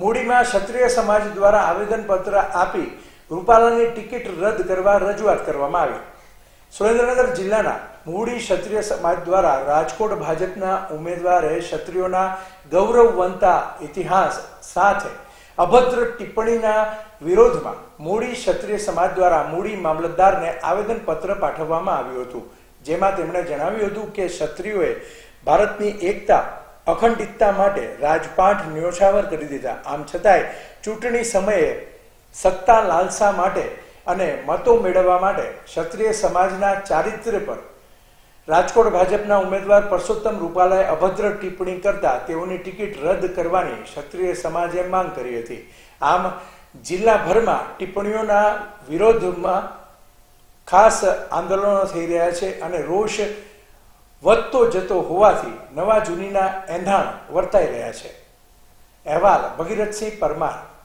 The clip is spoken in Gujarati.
મૂડીમાં ક્ષત્રિય સમાજ દ્વારા આવેદનપત્ર આપી રૂપાલાની ટિકિટ રદ કરવા રજૂઆત કરવામાં આવી. સુરેન્દ્રનગર જિલ્લાના મૂડી ક્ષત્રિય સમાજ દ્વારા રાજકોટ ભાજપના ઉમેદવારે ક્ષત્રિયોના ગૌરવવંતા ઇતિહાસ સાથે અભદ્ર ટિપ્પણીના વિરોધમાં મૂડી ક્ષત્રિય સમાજ દ્વારા મૂડી મામલતદારને આવેદનપત્ર પાઠવવામાં આવ્યું હતું. જેમાં તેમણે જણાવ્યું હતું કે ક્ષત્રિયોએ ભારતની એકતા અખંડિતતા માટે રાજપાઠ ન્યોછાવર કરી દીધા. આમ છતાંય ચૂંટણી સમયે સત્તા લાલસા માટે અને મતો મેળવવા માટે ક્ષત્રિય સમાજના ચારિત્ર્ય પર રાજકોટ ભાજપના ઉમેદવાર પરસોત્તમ રૂપાલાએ અભદ્ર ટિપ્પણી કરતા તેઓની ટિકિટ રદ કરવાની ક્ષત્રિય સમાજે માંગ કરી હતી. આમ જિલ્લાભરમાં ટિપ્પણીઓના વિરોધમાં ખાસ આંદોલનો થઈ રહ્યા છે અને રોષ વધતો જતો હોવાથી નવા જૂનીના એંધાણ વર્તાઈ રહ્યા છે. અહેવાલ ભગીરથસિંહ પરમાર